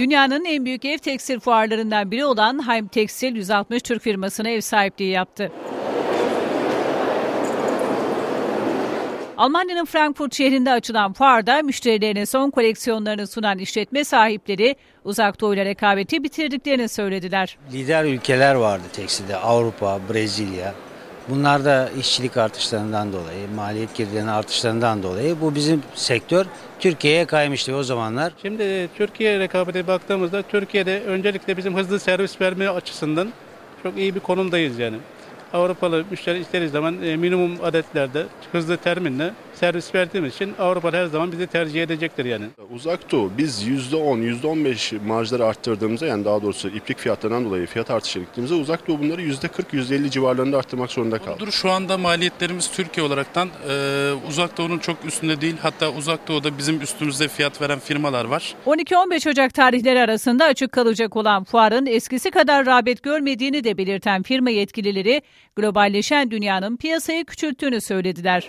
Dünyanın en büyük ev tekstil fuarlarından biri olan Heim Tekstil 160 Türk firmasına ev sahipliği yaptı. Almanya'nın Frankfurt şehrinde açılan fuarda müşterilerine son koleksiyonlarını sunan işletme sahipleri uzak doğuyla rekabeti bitirdiklerini söylediler. Lider ülkeler vardı tekstilde Avrupa, Brezilya. Bunlar da işçilik artışlarından dolayı, maliyet girdilerinin artışlarından dolayı bu bizim sektör Türkiye'ye kaymıştı o zamanlar. Şimdi Türkiye rekabete baktığımızda Türkiye'de öncelikle bizim hızlı servis verme açısından çok iyi bir konumdayız yani. Avrupalı müşteri isteriz zaman e, minimum adetlerde hızlı terminle servis verdiğimiz için Avrupa her zaman bizi tercih edecektir yani. Uzak Doğu biz %10, %15 marjları arttırdığımızda yani daha doğrusu iplik fiyatlarından dolayı fiyat artışı gittiğimizde Uzak Doğu bunları %40, %50 civarlarında arttırmak zorunda kaldı. Doğrudur. Şu anda maliyetlerimiz Türkiye olaraktan e, Uzak Doğu'nun çok üstünde değil. Hatta Uzak Doğu'da bizim üstümüzde fiyat veren firmalar var. 12-15 Ocak tarihleri arasında açık kalacak olan fuarın eskisi kadar rağbet görmediğini de belirten firma yetkilileri globalleşen dünyanın piyasayı küçülttüğünü söylediler.